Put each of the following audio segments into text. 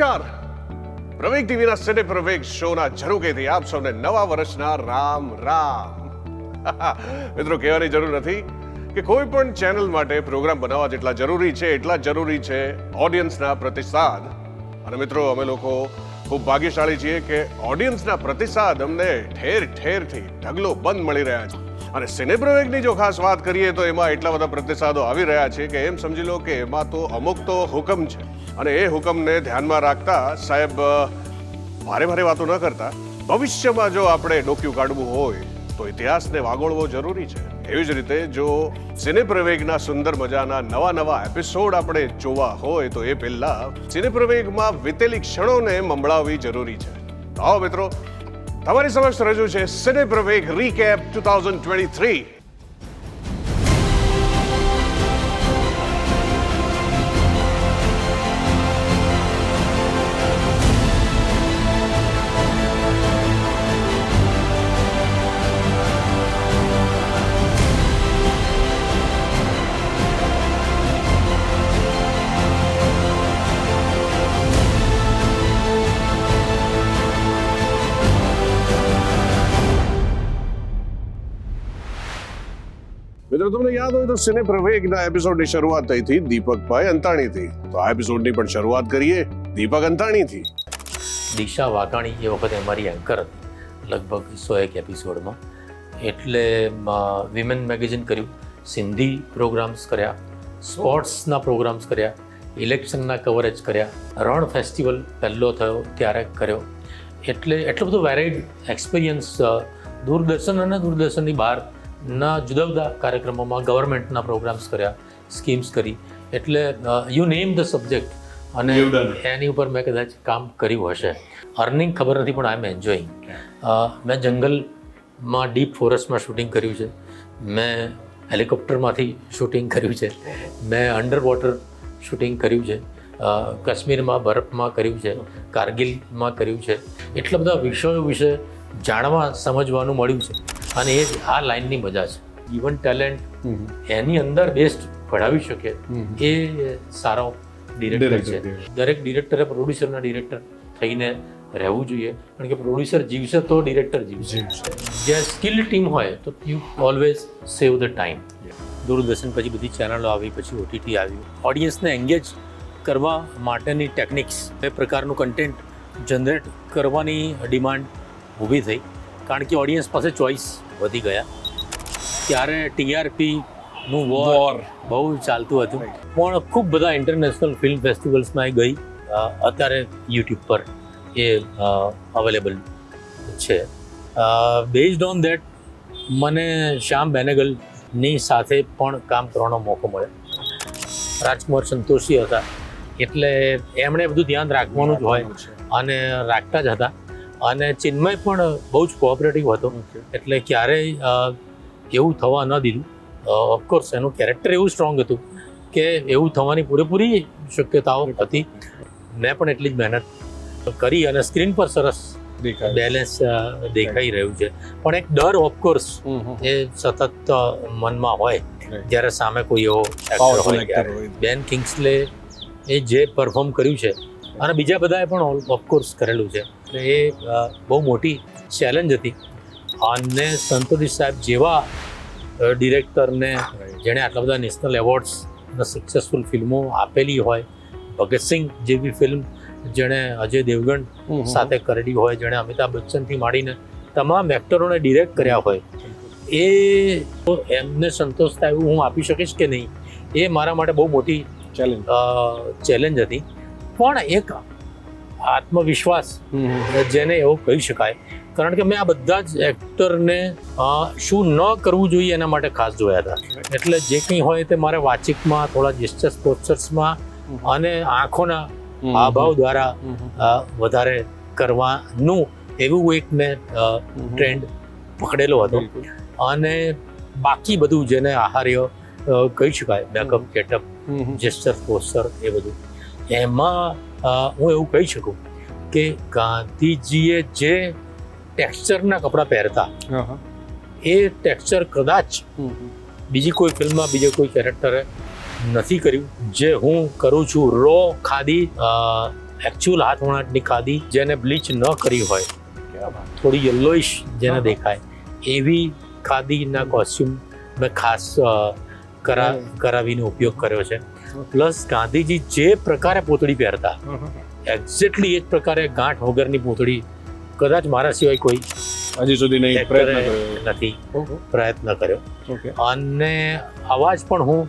નમસ્કાર પ્રવેગ ટીવીના સિને પ્રવેગ શોના ઝરૂકેથી આપ સૌને નવા વર્ષના રામ રામ. મિત્રો, કહેવાની જરૂર નથી કે કોઈ પણ ચેનલ માટે પ્રોગ્રામ બનાવવા જેટલા જરૂરી છે, એટલા જરૂરી છે ઓડિયન્સના પ્રતિસાદ. અને મિત્રો, અમે લોકો ખૂબ ભાગ્યશાળી છીએ કે ઓડિયન્સના પ્રતિસાદ અમને ઠેર ઠેરથી ઢગલો બંધ મળી રહ્યા છે. અને સિનેપ્રવેગની જો ખાસ વાત કરીએ તો એમાં એટલા બધા પ્રતિસાદો આવી રહ્યા છે કે એમ સમજી લો કે એમાં તો અમુક તો હુકમ છે. અને એ હુકમને ધ્યાનમાં રાખતા સાહેબ ભારે ભારે વાતો ન કરતા, ભવિષ્યમાં જો આપણે ડોક્યુ કાઢવું હોય તો ઇતિહાસને વાગોળવો જરૂરી છે. એવી જ રીતે જો સિનેપ્રવેગના સુંદર મજાના નવા નવા એપિસોડ આપણે જોવા હોય તો એ પહેલા સિનેપ્રવેગમાં વીતેલી ક્ષણોને મંબળાવવી જરૂરી છે. આવો મિત્રો તમારી સમક્ષ રજૂ છે Cinepraveg recap two thousand twenty three તમને યાદ હોય તો સિને પ્રવેગના એપિસોડની શરૂઆત થઈ હતી દીપકભાઈ અંતાણીથી. તો આ એપિસોડની પણ શરૂઆત કરીએ દીપક અંતાણીથી. દિશા વાકાણી એ વખતે અમારી એન્કર હતી, લગભગ સો એક એપિસોડમાં એટલે વિમેન મેગેઝિન કર્યું, સિંધી પ્રોગ્રામ્સ કર્યા સ્પોર્ટ્સના પ્રોગ્રામ્સ કર્યા ઇલેક્શનના કવરેજ કર્યા, રણ ફેસ્ટિવલ પહેલો થયો, ત્યારે કર્યો. એટલે, એટલો બધો વેરાઈડ એક્સપિરિયન્સ દૂરદર્શન અને દૂરદર્શનની બહારના જુદા જુદા કાર્યક્રમોમાં ગવર્મેન્ટના પ્રોગ્રામ્સ કર્યા સ્કીમ્સ કરી. એટલે યુ નેમ ધ સબ્જેક્ટ અને એની ઉપર મેં કદાચ કામ કર્યું હશે. અર્નિંગ ખબર નથી પણ આઈ એમ એન્જોઈંગ મેં જંગલમાં ડીપ ફોરેસ્ટમાં શૂટિંગ કર્યું છે. મેં હેલિકોપ્ટરમાંથી શૂટિંગ કર્યું છે. મેં અંડર વોટર શૂટિંગ કર્યું છે. કાશ્મીરમાં બરફમાં કર્યું છે. કારગિલમાં કર્યું છે. એટલા બધા વિષયો વિશે જાણવા સમજવાનું મળ્યું છે. અને એ જ આ લાઈનની મજા છે. ઇવન ટેલેન્ટ એની અંદર બેસ્ટ ભણાવી શકે એ સારો ડિરેક્ટર છે. દરેક ડિરેક્ટરે પ્રોડ્યુસરના ડિરેક્ટર થઈને રહેવું જોઈએ. કારણ કે પ્રોડ્યુસર જીવશે તો ડિરેક્ટર જીવશે. જ્યાં સ્કિલ ટીમ હોય તો you always save the time Doordarshan પછી બધી ચેનલો આવી પછી ઓટીટી આવ્યું. ઓડિયન્સને એન્ગેજ કરવા માટેની ટેકનિક્સ એ પ્રકારનું કન્ટેન્ટ જનરેટ કરવાની ડિમાન્ડ ઊભી થઈ. કારણ કે ઓડિયન્સ પાસે ચોઇસ વધી ગયા. ત્યારે ટીઆરપીનું વોર બહુ ચાલતું હતું. પણ ખૂબ બધા ઇન્ટરનેશનલ ફિલ્મ ફેસ્ટિવલ્સમાં એ ગઈ. અત્યારે યુટ્યુબ પર એ અવેલેબલ છે. બેઝડ ઓન દેટ મને શ્યામ બેનેગલની સાથે પણ કામ કરવાનો મોકો મળ્યો. રાજકુમાર સંતોષી હતા. એટલે એમણે બધું ધ્યાન રાખવાનું જ હોય અને રાખતા જ હતા. અને ચિન્મય પણ બહુ જ કોઓપરેટિવ હતો. એટલે ક્યારેય એવું થવા ન દીધું. ઓફકોર્સ એનું કેરેક્ટર એવું સ્ટ્રોંગ હતું કે એવું થવાની પૂરેપૂરી શક્યતાઓ હતી. મેં પણ એટલી જ મહેનત કરી અને સ્ક્રીન પર સરસ બેલેન્સ દેખાઈ રહ્યું છે. પણ એક ડર ઓફકોર્સ એ સતત મનમાં હોય જ્યારે સામે કોઈ એવો. બેન કિંગ્સલે એ જે પરફોર્મ કર્યું છે. અને બીજા બધાએ પણ ઓફકોર્સ કરેલું છે. એટલે એ બહુ મોટી ચેલેન્જ હતી. અને સંતોષી સાહેબ જેવા ડિરેક્ટરને જેણે આટલા બધા નેશનલ એવોર્ડ્સ અને સક્સેસફુલ ફિલ્મો આપેલી હોય ભગતસિંહ જેવી ફિલ્મ જેણે અજય દેવગણ સાથે કરેલી હોય જેણે અમિતાભ બચ્ચનથી માંડીને તમામ એક્ટરોને ડિરેક્ટ કર્યા હોય એ તો એમને સંતોષ થાય એવું હું આપી શકીશ કે નહીં? એ મારા માટે બહુ મોટી ચેલેન્જ ચેલેન્જ હતી. પણ એક આત્મવિશ્વાસ જેને એવો કહી શકાય. કારણ કે મેં આ બધા જ એક્ટરને શું ન કરવું જોઈએ એના માટે ખાસ જોયા હતા. એટલે જે કંઈ હોય તે મારે વાચિકમાં થોડા જેસ્ચર્સ પોસ્ચર્સમાં અને આંખોના આભાવ દ્વારા વધારે કરવાનું એવું એક મેં ટ્રેન્ડ પકડેલો હતો. અને બાકી બધું જેને આહાર્ય કહી શકાય બેકઅપ ગેટઅપ જેસ્ચર પોસ્ચર એ બધું. એમાં હું એવું કહી શકું કે ગાંધીજીએ જે ટેક્સચરના કપડાં પહેરતા એ ટેક્સચર કદાચ બીજી કોઈ ફિલ્મમાં બીજે કોઈ કેરેક્ટરે નથી કર્યું. જે હું કરું છું રો ખાદી એકચ્યુઅલ હાથ વણાટની ખાદી જેને બ્લીચ ન કરી હોય. થોડી યલોઇશ જેને દેખાય. એવી ખાદીના કોસ્ચ્યુમ મેં ખાસ કરા કરાવીનો ઉપયોગ કર્યો છે. પ્લસ ગાંધીજી જે પ્રકારે પૂતળી પહેરતા એક્ઝેક્ટલી એ જ પ્રકારે ગાંઠ વગરની પૂતળી કદાચ મારા સિવાય કોઈ હજી સુધી નહીં પ્રયત્ન કર્યો. નથી પ્રયત્ન કર્યો. અને અવાજ પણ હું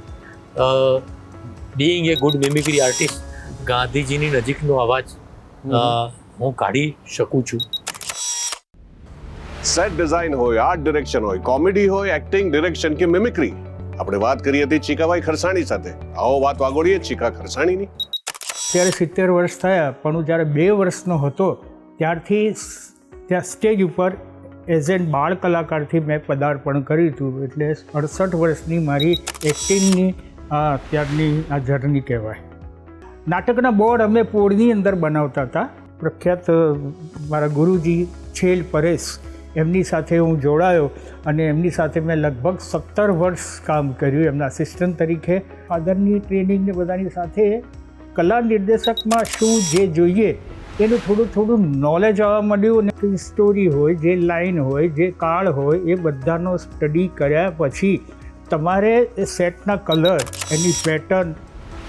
being a good mimicry artist ગાંધીજીની નજીકનો અવાજ હું કાઢી શકું છું. સેટ ડિઝાઇન હોય આર્ટ ડિરેક્શન હોય કોમેડી હોય એક્ટિંગ ડિરેક્શન કે મિમિક્રી આપણે વાત કરી હતી ચીકાભાઈ ખરસાણી સાથે. આવો વાત વાગોડીએ ચીકા ખરસાણીની. ત્યારે સિત્તેર વર્ષ થયા, પણ હું જ્યારે બે વર્ષનો હતો, ત્યારથી ત્યાં સ્ટેજ ઉપર એઝ એન બાળ કલાકારથી મેં પદાર્પણ કર્યું હતું. એટલે અડસઠ વર્ષની મારી એક્ટિંગની અત્યારની આ જર્ની કહેવાય. નાટકના બોર્ડ અમે પોળની અંદર બનાવતા હતા. પ્રખ્યાત મારા ગુરુજી છેલ પરેશ એમની સાથે હું જોડાયો અને એમની સાથે મેં લગભગ સત્તર વર્ષ કામ કર્યું એમના આસિસ્ટન્ટ તરીકે. ફાધરની ટ્રેનિંગ ને બધાની સાથે કલા નિર્દેશકમાં શું જે જોઈએ એનું થોડું થોડું નોલેજ આવવા મળ્યું અને સ્ટોરી હોય, જે લાઈન હોય, જે કાળ હોય, એ બધાનો સ્ટડી કર્યા પછી તમારે એ સેટના કલર એની પેટર્ન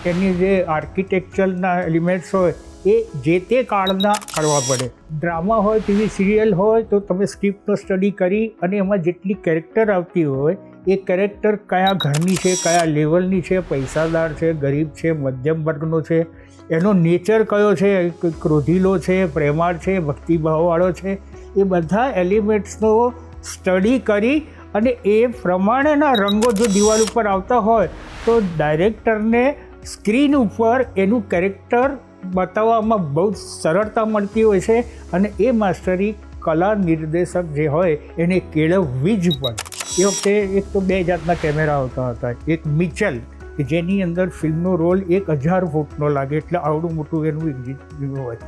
એની જે આર્કિટેક્ચરના એલિમેન્ટ્સ હોય એ જે તે કાળના કરવા પડે. ડ્રામા હોય, ટીવી સિરિયલ હોય, તો તમે સ્ક્રિપ્ટનો સ્ટડી કરી અને એમાં જેટલી કેરેક્ટર આવતી હોય, એ કેરેક્ટર કયા ઘરની છે, કયા લેવલની છે, પૈસાદાર છે, ગરીબ છે, મધ્યમ વર્ગનો છે, એનો નેચર કયો છે ક્રોધીલો છે, પ્રેમાળ છે, ભક્તિભાવવાળો છે, એ બધા એલિમેન્ટ્સનો સ્ટડી કરી અને એ પ્રમાણેના રંગો જો દિવાલ ઉપર આવતા હોય, તો ડાયરેક્ટરને સ્ક્રીન ઉપર એનું કેરેક્ટર બતાવવામાં બહુ સરળતા મળતી હોય છે અને એ માસ્ટરી કલા નિર્દેશક જે હોય એને કેળવવી જ પડે. એ વખતે એક તો બે જાતના કેમેરા આવતા હતા. એક મિચલ, કે જેની અંદર ફિલ્મનો રોલ એક હજાર ફૂટનો લાગે એટલે આવડું મોટું એનું હોય.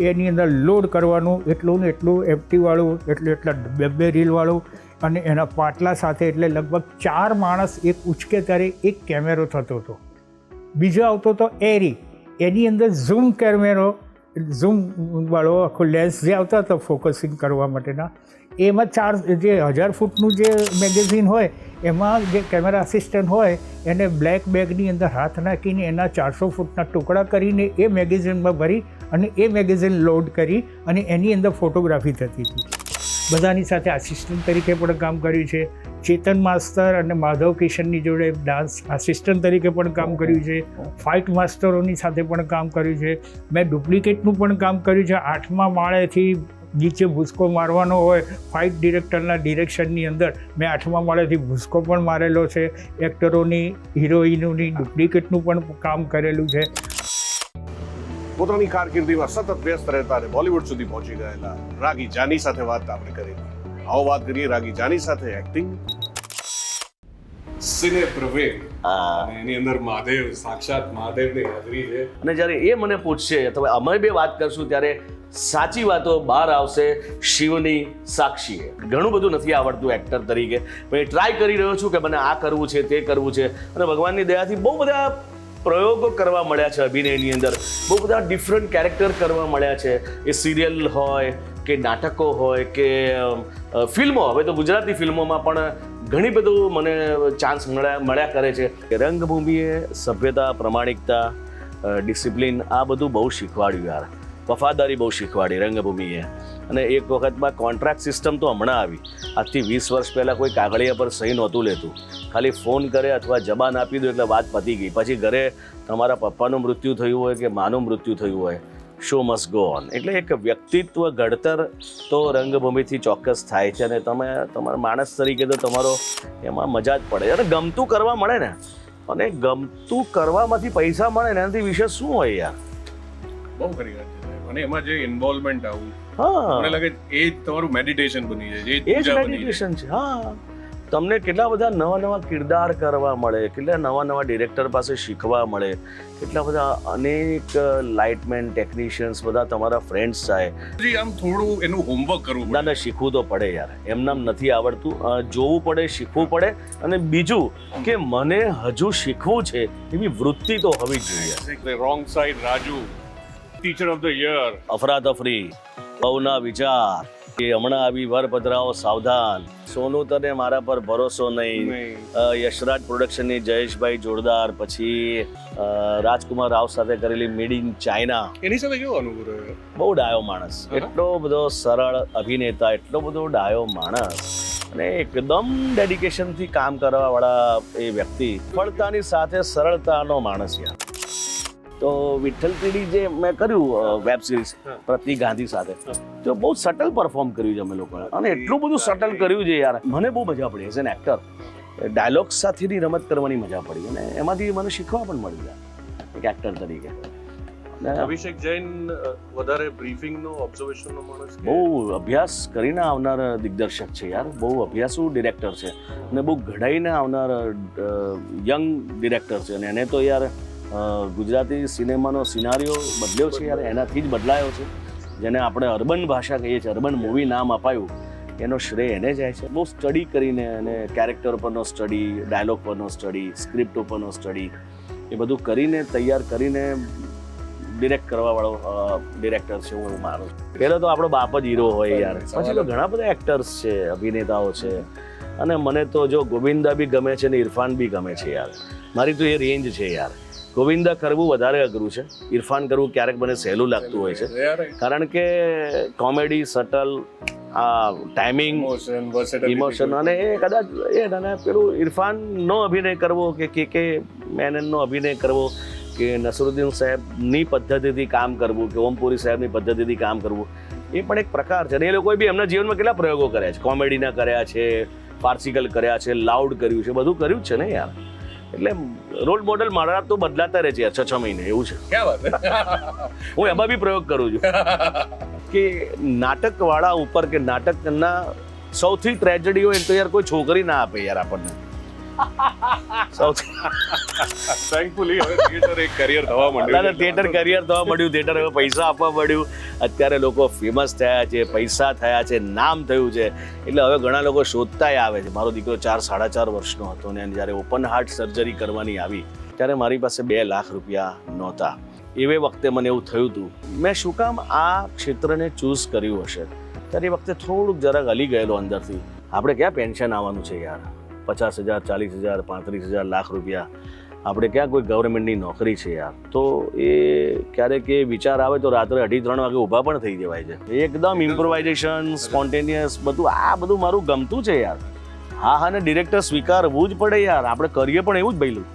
એની અંદર લોડ કરવાનું, એટલું ને એટલું એફટીવાળું એટલે એટલા બે બે રીલવાળું અને એના પાટલા સાથે એટલે લગભગ ચાર માણસ એક ઉચકે ત્યારે એક કેમેરો થતો હતો. બીજો આવતો હતો એરી એની અંદર ઝૂમ કેમેરો ઝૂમ વાળો આખો લેન્સ જે આવતા હતા ફોકસિંગ કરવા માટેના, એમાં ચાર, જે હજાર ફૂટનું જે મેગેઝિન હોય, એમાં જે કેમેરા આસિસ્ટન્ટ હોય, એને બ્લેક બેગની અંદર હાથ નાખીને એના ચારસો ફૂટના ટુકડા કરીને એ મેગેઝિનમાં ભરી અને એ મેગેઝિન લોડ કરી અને એની અંદર ફોટોગ્રાફી થતી હતી. બધાની સાથે આસિસ્ટન્ટ તરીકે પણ કામ કર્યું છે. ચેતન માસ્તર અને માધવ કિશનની જોડે ડાન્સ આસિસ્ટન્ટ તરીકે પણ કામ કર્યું છે. ફાઇટ માસ્ટરોની સાથે પણ કામ કર્યું છે. મેં ડુપ્લિકેટનું પણ કામ કર્યું છે. આઠમા માળેથી નીચે ભૂસકો મારવાનો હોય ફાઇટ ડિરેક્ટરના ડિરેક્શનની અંદર મેં આઠમા માળેથી ભૂસકો પણ મારેલો છે. એક્ટરોની હિરોઈનોની ડુપ્લિકેટનું પણ કામ કરેલું છે. પોતાની કારકિર્દીમાં સતત વ્યસ્ત રહેતા અને બોલિવૂડ સુધી પહોંચી ગયેલા રાગી જાની સાથે વાત આપણે કરી. આવો વાત કરીએ રાગી જાની સાથે એક્ટિંગ સિને પ્રવેગ આ એની અંદર મહાદેવ સાક્ષાત મહાદેવની હાજરી છે. અને જ્યારે એ મને પૂછશે અથવા અમે બે વાત કરશું ત્યારે સાચી વાતો બહાર આવશે શિવની સાક્ષીએ. ઘણું બધું નથી આવડતું એક્ટર તરીકે. પણ ટ્રાય કરી રહ્યો છું કે મને આ કરવું છે તે કરવું છે. અને ભગવાનની દયાથી બહુ બધા પ્રયોગો કરવા મળ્યા છે અભિનયની અંદર. બહુ બધા ડિફરન્ટ કેરેક્ટર કરવા મળ્યા છે. એ સિરિયલ હોય કે નાટકો હોય કે ફિલ્મો. હવે તો ગુજરાતી ફિલ્મોમાં પણ ઘણી બધું મને ચાન્સ મળ્યા મળ્યા કરે છે. કે રંગભૂમિએ સભ્યતા, પ્રમાણિકતા ડિસિપ્લિન આ બધું બહુ શીખવાડ્યું યાર. વફાદારી બહુ શીખવાડી રંગભૂમિએ. અને એક વખતમાં કોન્ટ્રાક્ટ સિસ્ટમ તો હમણાં આવી. આજથી વીસ વર્ષ પહેલાં કોઈ કાગળિયા પર સહી નહોતું લેતું. ખાલી ફોન કરે અથવા જબાન આપી દો એટલે વાત પતી ગઈ. પછી ઘરે તમારા પપ્પાનું મૃત્યુ થયું હોય કે માનું મૃત્યુ થયું હોય શો મસ્ટ ગો ઓન એટલે એક વ્યક્તિત્વ ઘડતર તો રંગભૂમિથી ચોક્કસ થાય છે અને તમે, તમારા માણસ તરીકે તો તમારો એમાં મજા જ પડે. અને ગમતું કરવા મળે ને, અને ગમતું કરવામાંથી પૈસા મળે ને, એનાથી વિશે શું હોય યાર? બહુ ખરી. અને એમાં જે ઇન્વોલ્વમેન્ટ આવું હા. મને લાગે એ તમારું મેડિટેશન બની જાય એ જ મેડિટેશન છે હા. તમને કેટલા બધા નવા નવા કિરદાર કરવા મળે કેટલા નવા નવા ડિરેક્ટર પાસે શીખવા મળે કેટલા બધા અનેક લાઇટમેન ટેકનિશિયન્સ બધા તમારા ફ્રેન્ડ્સ થાય. જી આમ થોડું એનું હોમવર્ક કરવું ના ના શીખવું તો પડે યાર. એમનામ નથી આવડતું. જોવું પડે શીખવું પડે અને બીજું કે મને હજુ શીખવું છે એવી વૃત્તિ તો હોવી જ જોઈએ. Wrong side Raju. Teacher of the year અફરાતફરી બહુના વિચાર કે હમણાં આવી વર પધરાઓ સાવધાન. સોનું તને મારા પર ભરોસો નહીં. યશરાજ પ્રોડક્શનની જયેશભાઈ જોરદાર. પછી રાજકુમાર રાવ સાથે કરેલી મેડ ઇન ચાઇના એની સાથે કેવો અનુભવ રહ્યો? બહુ ડાયો માણસ. એટલો બધો સરળ અભિનેતા એટલો બધો ડાયો માણસ. અને એકદમ ડેડિકેશનથી કામ કરવાવાળા એ વ્યક્તિ. સફળતાની સાથે સરળતાનો માણસ યાર. તો વિઠ્ઠલ પીડી જે મેં કર્યું વેબ સિરીઝ. પ્રતિ ગાંધી સાથે તો બહુ સટલ પરફોર્મ કર્યું છે અમે લોકોએ. અને એટલું બધું સટલ કર્યું છે યાર. મને બહુ મજા પડી એઝ એન એક્ટર ડાયલોગ સાથેની રમત કરવાની મજા પડી. અને એમાંથી મને શીખવા પણ મળી ગયા એક એક્ટર તરીકે. અભિષેક જૈન વધારે બ્રીફિંગનો ઓબ્ઝર્વેશનનો માણસ બહુ અભ્યાસ કરીને આવનાર દિગ્દર્શક છે યાર. બહુ અભ્યાસુ ડિરેક્ટર છે. અને બહુ ઘડાઈને આવનાર યંગ ડિરેક્ટર છે. અને એને તો યાર ગુજરાતી સિનેમાનો સિનારીઓ બદલ્યો છે યાર એનાથી જ બદલાયો છે. જેને આપણે અર્બન ભાષા કહીએ છીએ અર્બન મૂવી નામ અપાયું એનો શ્રેય એને જાય છે. બહુ સ્ટડી કરીને અને કેરેક્ટર પરનો સ્ટડી ડાયલોગ પરનો સ્ટડી સ્ક્રિપ્ટ ઉપરનો સ્ટડી એ બધું કરીને તૈયાર કરીને ડિરેક્ટ કરવાવાળો ડિરેક્ટર છે હું માનું છું પહેલો તો આપણો બાપ જ હીરો હોય યાર. પછી તો ઘણા બધા એક્ટર્સ છે અભિનેતાઓ છે. અને મને તો જો ગોવિંદા બી ગમે છે ને ઇરફાન બી ગમે છે યાર. મારી તો એ રેન્જ છે યાર. ગોવિંદા કરવું વધારે અઘરું છે. ઇરફાન કરવું ક્યારેક મને સહેલું લાગતું હોય છે. કારણ કે કોમેડી સટલ આ ટાઈમિંગ ઇમોશન અને એ કદાચ એ અને પેલું ઇરફાનનો અભિનય કરવો કે કે કે મેનનનો અભિનય કરવો કે નસરુદ્દીન સાહેબની પદ્ધતિથી કામ કરવું કે ઓમપુરી સાહેબની પદ્ધતિથી કામ કરવું એ પણ એક પ્રકાર છે. અને એ લોકોએ બી એમના જીવનમાં કેટલા પ્રયોગો કર્યા છે. કોમેડીના કર્યા છે પાર્સિકલ કર્યા છે લાઉડ કર્યું છે બધું કર્યું જ છે ને યાર. એટલે રોલ મોડલ મારા તો બદલાતા રહે છે છ છ મહિને એવું છે. હે? એમાં બી પ્રયોગ કરું છું. કે નાટકવાળા ઉપર કે નાટકના સૌથી ટ્રેજડી હોય તો યાર કોઈ છોકરી ના આપે યાર આપણને. સૌથી હવે એક થવા. થિયેટર કરિયર થવા મળ્યું થિયેટર હવે પૈસા આપવા મળ્યું અત્યારે લોકો ફેમસ થયા છે પૈસા થયા છે નામ થયું છે. એટલે હવે ઘણા લોકો શોધતાય આવે છે. મારો દીકરો ચાર સાડા ચાર વર્ષનો હતો ને જ્યારે ઓપન હાર્ટ સર્જરી કરવાની આવી ત્યારે મારી પાસે બે લાખ રૂપિયા નહોતા. એવે વખતે મને એવું થયું હતું મેં શું કામ આ ક્ષેત્રને ચૂઝ કર્યું હશે? ત્યારે એ વખતે થોડુંક જરાક હલી ગયેલો અંદરથી. આપણે ક્યાં પેન્શન આવવાનું છે યાર? પચાસ હજાર ચાલીસ હજાર પાંત્રીસ હજાર લાખ રૂપિયા. આપણે ક્યાં કોઈ ગવર્મેન્ટની નોકરી છે યાર? તો એ ક્યારેક એ વિચાર આવે તો રાત્રે અઢી ત્રણ વાગે ઊભા પણ થઈ જવાય છે. એકદમ ઇમ્પ્રોવાઇઝેશન સ્પોન્ટેનિયસ બધું આ બધું મારું ગમતું છે યાર. હા હા ને ડિરેક્ટર સ્વીકારવું જ પડે યાર. આપણે કરીએ પણ એવું જ ભાઈલું.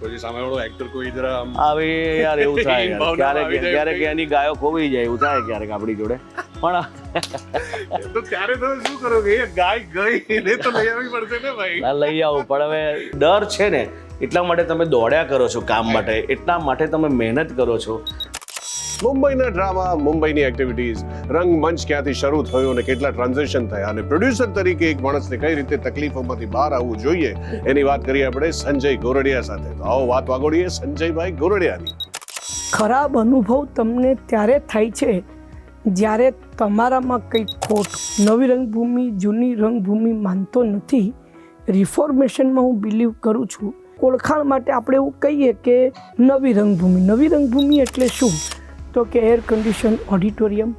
પછી સામેવાળો એક્ટર કોઈ જરા આમ યાર એવું થાય ક્યારેક ક્યારેક એની ગાયો ખોવાઈ જાય એવું થાય ક્યારેક આપણી જોડે. પણ તો ત્યારે તમે શું કરો કે એ ગાય ગઈ એને તો લઈ આવવી પડશે ને ભાઈ. આ લઈ આવું પણ હવે ડર છે ને. એટલા માટે તમે દોડ્યા કરો છો કામ માટે. એટલા માટે તમે મહેનત કરો છો. મુંબઈના ડ્રામા મુંબઈની એક્ટિવિટીઝ રંગમંચ ક્યાંથી શરૂ થયું અને કેટલા ટ્રાન્ઝેક્શન થયા અને પ્રોડ્યુસર તરીકે એક માણસને કઈ રીતે તકલીફોમાંથી બહાર આવવું જોઈએ એની વાત કરીએ આપણે સંજય ગોરડિયા સાથે. તો આવો વાત વાગોડીએ સંજયભાઈ ગોરડિયાની. ખરાબ અનુભવ તમને ત્યારે થાય છે જ્યારે તમારામાં કંઈક ખોટ નવી રંગભૂમિ, જૂની રંગભૂમિ માનતો નથી રિફોર્મેશનમાં હું બિલીવ કરું છું, ઓળખાણ માટે આપણે એવું કહીએ કે નવી રંગભૂમિ. નવી રંગભૂમિ એટલે શું? તો કે air condition auditorium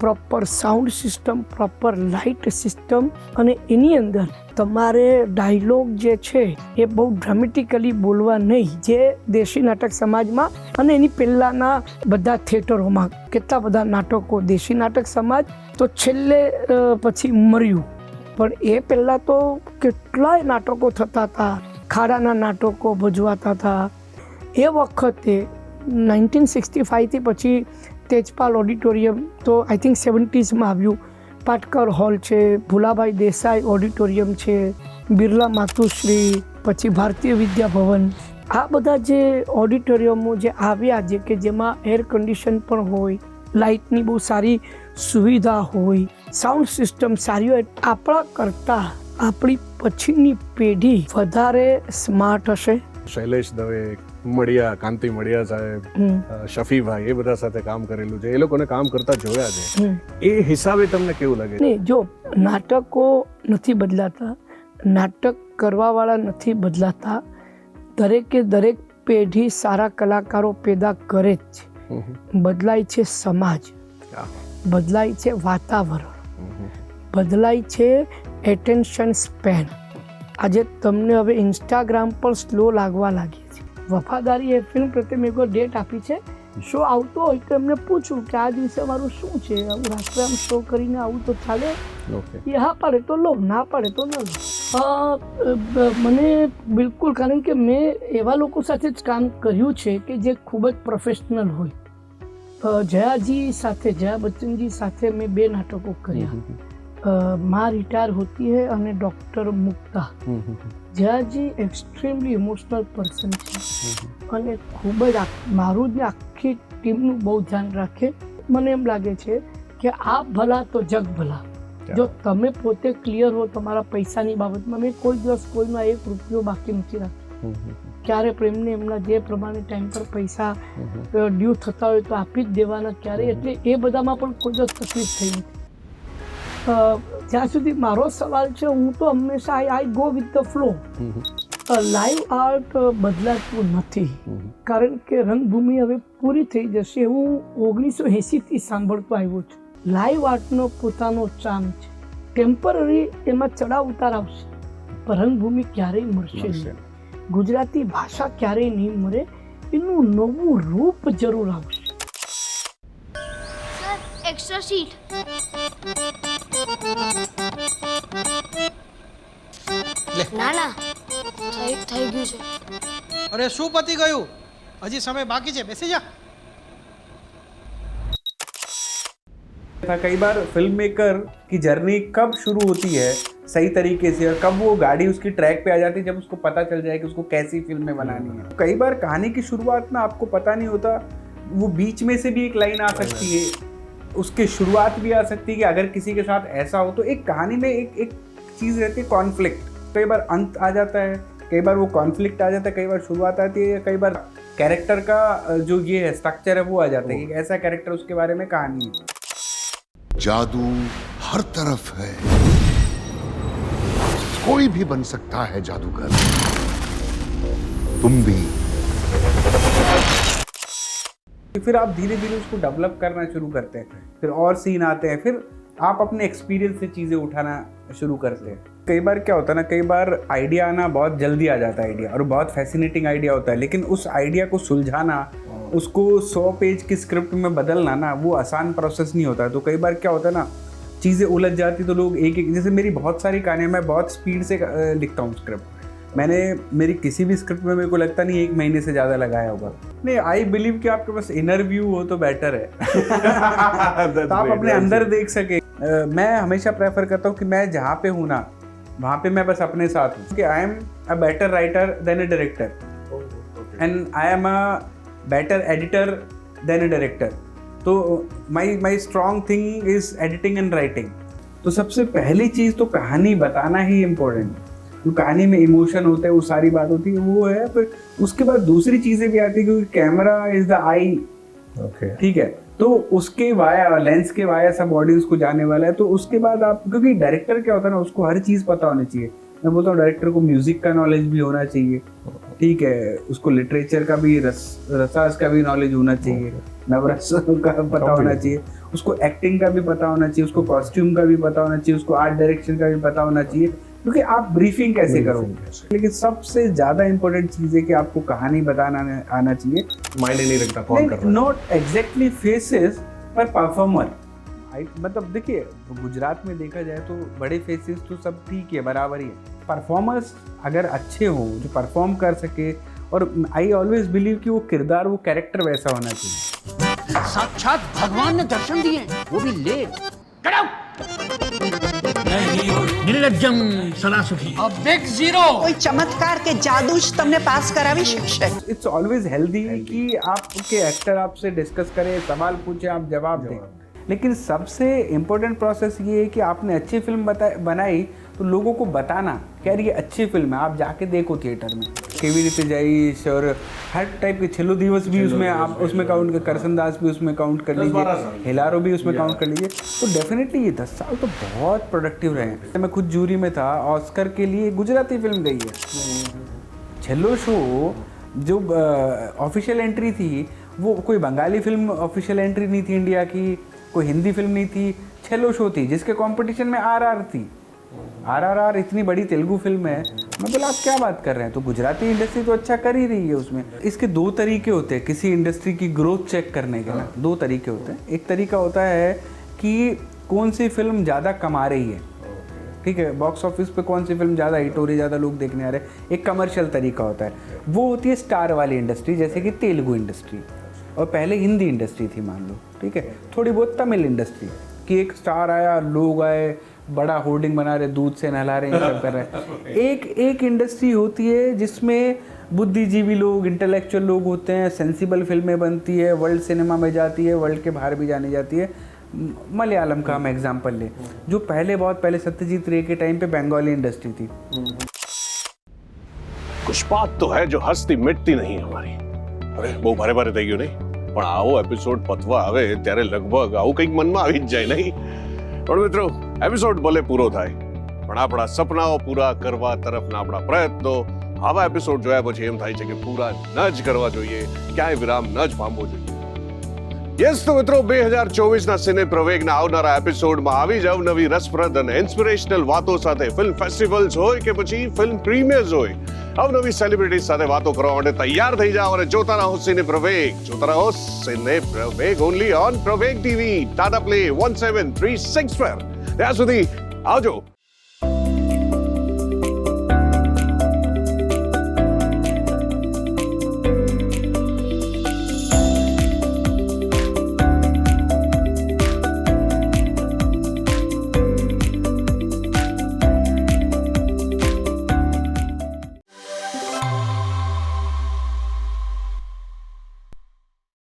proper sound system proper light system અને એની અંદર તમારે ડાયલોગ જે છે એ બહુ ડ્રામેટિકલી બોલવા નહીં. જે દેશી નાટક સમાજમાં અને એની પહેલાંના બધા થિયેટરોમાં કેટલા બધા નાટકો દેશી નાટક સમાજ તો છેલ્લે પછી મર્યું. પણ એ પહેલાં તો કેટલાય નાટકો થતા હતા. ખાડાના નાટકો ભજવાતા હતા. એ વખતે નાઇન્ટીન સિક્સટી ફાઇવથી પછી તેજપાલ ઓડિટોરિયમ, તો આઈ થિંક સેવન્ટીઝમાં આવ્યું. પાટકર હોલ છે, ભુલાભાઈ દેસાઈ ઓડિટોરિયમ છે, બિરલા માતુશ્રી, પછી ભારતીય વિદ્યાભવન આ બધા જે ઓડિટોરિયમો જે આવ્યા જે કે જેમાં એર કન્ડિશન પણ હોય, લાઇટની બહુ સારી સુવિધા હોય સાઉન્ડ સિસ્ટમ સારી હોય, આપણા કરતાં આપણી પછીની પેઢી વધારે સ્માર્ટ હશે. શૈલેષ દવે મળિયા કાંતિ મળ્યા સાહેબ શફીભાઈ એ બધા સાથે કામ કરેલું છે. એ લોકોને કામ કરતા જોયા છે. એ હિસાબે તમને કેવું લાગે? નહીં જો નાટકો નથી બદલાતા. નાટક કરવાવાળા નથી બદલાતા. દરેકે દરેક પેઢી સારા કલાકારો પેદા કરે જ છે. બદલાય છે સમાજ. બદલાય છે વાતાવરણ. બદલાય છે એટેન્શન સ્પેન આજે તમને હવે ઇન્સ્ટાગ્રામ પર સ્લો લાગવા લાગી વફાદારી એ ફિલ્મ પ્રત્યે મેં એક ડેટ આપી છે. શો આવતો હોય તો એમને પૂછું કે આ દિવસે મારું શું છે? આવું રાત્રે શો કરીને આવું તો ચાલે? એ હા પાડે તો લો ના પાડે તો ન લો. મને બિલકુલ કારણ કે મેં એવા લોકો સાથે જ કામ કર્યું છે કે જે ખૂબ જ પ્રોફેશનલ હોય. જયાજી સાથે જયા બચ્ચનજી સાથે મેં બે નાટકો કર્યા. માં રિટાયર હોતી હૈ અને doctor Mukta. Jayaji extremely emotional person છે. અને ખૂબ જ મારું જ આખી ટીમનું બહુ ધ્યાન રાખે. મને એમ લાગે છે કે આ ભલા તો જગ ભલા. જો તમે પોતે ક્લિયર હો તમારા પૈસાની બાબતમાં મેં કોઈ દિવસ કોઈમાં એક રૂપિયો બાકી નથી રાખ્યો. ક્યારે પ્રેમને એમના જે પ્રમાણે ટાઈમ પર પૈસા. ડ્યુ થતા હોય તો આપી જ દેવાના ક્યારે? એટલે એ બધામાં પણ કોઈ દિવસ તકલીફ થઈ નથી. જ્યાં સુધી મારો સવાલ છે હું તો હંમેશા I I go with the flow. Live art બદલાતું નથી. કારણ કે રંગભૂમિ હવે પૂરી થઈ જશે હું ઓગણીસો એંસીથી સાંભળતો આવ્યો છું. લાઈવ આર્ટનો પોતાનો ચામ છે. ટેમ્પરરી એમાં ચડાવ ઉતાર આવશે પણ રંગભૂમિ ક્યારેય મળશે મળશે નહીં. ગુજરાતી ભાષા ક્યારેય નહીં મળે એનું નવું રૂપ જરૂર આવશે. એક્સ્ટ્રા શીટ ના ના થઈ થઈ ગયું છે અરે શું પતી ગયું હજી સમય બાકી છે બેસી જા था कई बार फिल्म मेकर की जर्नी कब शुरू होती है सही तरीके से और कब वो गाड़ी उसकी ट्रैक पे आ जाती है जब उसको पता चल जाए कि उसको कैसी फिल्में बनानी है कई बार कहानी की शुरुआत में आपको पता नहीं होता वो बीच में से भी एक लाइन आ सकती है उसकी शुरुआत भी आ सकती है कि अगर किसी के साथ ऐसा हो तो एक कहानी में एक एक चीज़ रहती है कॉन्फ्लिक्ट कई बार अंत आ जाता है कई बार वो कॉन्फ्लिक्ट आ जाता है कई बार शुरुआत आती है या कई बार कैरेक्टर का जो ये है स्ट्रक्चर है वो आ जाता है कि ऐसा कैरेक्टर उसके बारे में कहानी है। जादू हर तरफ़ है। कोई भी बन सकता है जादूगर। तुम भी। फिर आप धीरे धीरे उसको डेवलप करना शुरू करते हैं। फिर और सीन आते हैं फिर आप अपने एक्सपीरियंस से चीज़ें उठाना शुरू करते हैं। कई बार क्या होता है ना कई बार आइडिया आना बहुत जल्दी आ जाता है आइडिया और बहुत फैसिनेटिंग आइडिया होता है लेकिन उस आइडिया को सुलझाना उसको सौ पेज की स्क्रिप्ट में बदलना ना वो आसान प्रोसेस नहीं होता। तो कई बार क्या होता है ना चीज़ें उलझ जाती तो लोग एक एक जैसे मेरी बहुत सारी कहानियाँ मैं बहुत स्पीड से लिखता हूँ स्क्रिप्ट मैंने मेरी किसी भी स्क्रिप्ट में मेरे को लगता नहीं एक महीने से ज़्यादा लगाया होगा। नहीं आई बिलीव कि आपके पास इनर व्यू हो तो बेटर है। तो आप अपने अंदर देख सके। मैं हमेशा प्रेफर करता हूँ कि मैं जहाँ पे हूँ ना वहाँ पे मैं बस अपने साथ हूँ। कि I am a better writer than a director and I am a better editor than a director तो my my strong thing is editing and writing तो सबसे पहली चीज़ तो कहानी बताना ही इम्पोर्टेंट है जो कहानी में इमोशन होते हैं वो सारी बात होती है वो है फिर उसके बाद दूसरी चीज़ें भी आती है क्योंकि कैमरा इज़ द आई ठीक है? तो उसके वाया लेंस के वाया सब ऑडियंस को जाने वाला है तो उसके बाद आप क्योंकि डायरेक्टर क्या होता है ना उसको हर चीज़ पता होनी चाहिए। मैं बोलता हूँ डायरेक्टर को म्यूज़िक का नॉलेज भी होना चाहिए। ठीक है? उसको लिटरेचर का भी रस रसास का भी नॉलेज होना चाहिए। नवरस का पता होना चाहिए। उसको एक्टिंग का भी पता होना चाहिए उसको कॉस्ट्यूम का भी पता होना चाहिए उसको आर्ट डायरेक्शन का भी पता होना चाहिए। क्योंकि आप ब्रीफिंग कैसे करोगे? लेकिन सबसे ज़्यादा इंपॉर्टेंट चीज़ है कि आपको कहानी बताना आना चाहिए। मायने नहीं रखता कौन कर रहा नॉट एग्जैक्टली फेसेस पर परफॉर्मर मतलब देखिए गुजरात में देखा जाए तो बड़े फेसेस तो सब ठीक है बराबर ही है। परफॉर्मर्स अगर अच्छे हों जो परफॉर्म कर सके और आई ऑलवेज बिलीव कि वो किरदार वो कैरेक्टर वैसा होना चाहिए। साक्षात भगवान ने दर्शन दिए वो भी लेट નિર્લજ્જમ સદાસુખી અ બિગ ઝીરો કોઈ ચમત્કાર કે જાદુ જ તમને પાસ કરાવી શકશે इट्स ऑलवेज हेल्दी कि आपके एक्टर आपसे डिस्कस करें सवाल पूछे आप जवाब दें लेकिन सबसे इम्पोर्टेंट प्रोसेस ये है कि आपने अच्छी फिल्म बता बनाई तो लोगों को बताना कि कि यार ये अच्छी फ़िल्म है आप जाके देखो थिएटर में। केवी रीते और हर टाइप के छेल्लो दिवस भी उसमें आप उसमें काउंट कर करसन दास भी उसमें काउंट कर लीजिए हिलारो भी उसमें काउंट कर लीजिए। तो डेफिनेटली ये दस साल तो बहुत प्रोडक्टिव रहे हैं। मैं खुद जूरी में था ऑस्कर के लिए गुजराती फ़िल्म गई है। छेलो शो जो ऑफिशियल एंट्री थी वो कोई बंगाली फ़िल्म ऑफिशियल एंट्री नहीं थी इंडिया की कोई हिंदी फ़िल्म नहीं थी छेलो शो थी जिसके कंपटीशन में आर आर थी। आरआरआर इतनी बड़ी तेलुगु फ़िल्म है। मैं बोला, आप क्या बात कर रहे हैं? तो गुजराती इंडस्ट्री तो अच्छा कर ही रही है उसमें। इसके दो तरीके होते हैं किसी इंडस्ट्री की ग्रोथ चेक करने के ना दो तरीके होते हैं। एक तरीका होता है कि कौन सी फ़िल्म ज़्यादा कमा रही है। ठीक है, बॉक्स ऑफ़िस पे कौन सी फ़िल्म ज़्यादा हिट हो रही है, ज़्यादा लोग देखने आ रहे हैं। एक कमर्शियल तरीका होता है। वो होती है स्टार वाली इंडस्ट्री, जैसे कि तेलुगु इंडस्ट्री। और पहले हिंदी इंडस्ट्री थी, मान लो। ठीक है, थोड़ी बहुत तमिल इंडस्ट्री कि एक स्टार आया, लोग आए बड़ा होर्डिंग बना रहे दूध से नहला रहे हैं ये सब कर रहे हैं एक एक इंडस्ट्री होती है जिसमें बुद्धिजीवी लोग इंटेलेक्चुअल लोग होते हैं सेंसिबल फिल्में बनती है वर्ल्ड सिनेमा में जाती है वर्ल्ड के बाहर भी जानी जाती है म- मलयालम का हम एग्जांपल ले जो पहले बहुत पहले सत्यजीत रे के टाइम पे बंगाली इंडस्ट्री थी कुछ बात तो है जो હસતી મિટતી નહીં અમારી અરે બહુ ભારે ભારે થઈ ગયું નહીં પણ આવો એપિસોડ પતવા આવે ત્યારે લગભગ આવું કંઈક મનમાં આવી જ જાય નહીં પણ મિત્રો એપિસોડ ભલે પૂરો થાય પણ આપણા સપનાઓ પૂરા કરવા તરફના આપણા પ્રયત્નો આવા એપિસોડ જોયા પછી એમ થાય છે કે પૂરા ન જ કરવા જોઈએ ક્યાંય વિરામ ન જ પામવો જોઈએ યસ તો મિત્રો બે હજાર ચોવીસના સિને પ્રવેગના આવનારા એપિસોડમાં આવી જાવ નવી રસપ્રદ અને ઇન્સ્પિરેશનલ વાતો સાથે ફિલ્મ ફેસ્ટિવલ્સ હોય કે પછી ફિલ્મ પ્રીમિયર્સ હોય અવનવી સેલિબ્રિટી સાથે વાતો કરવા માટે તૈયાર થઈ જાઓ અને જોતા રહો સિને પ્રવેગ જોતા રહો cine Praveg only on Praveg TV Tata Play one seven three six પર ત્યાં સુધી આવજો.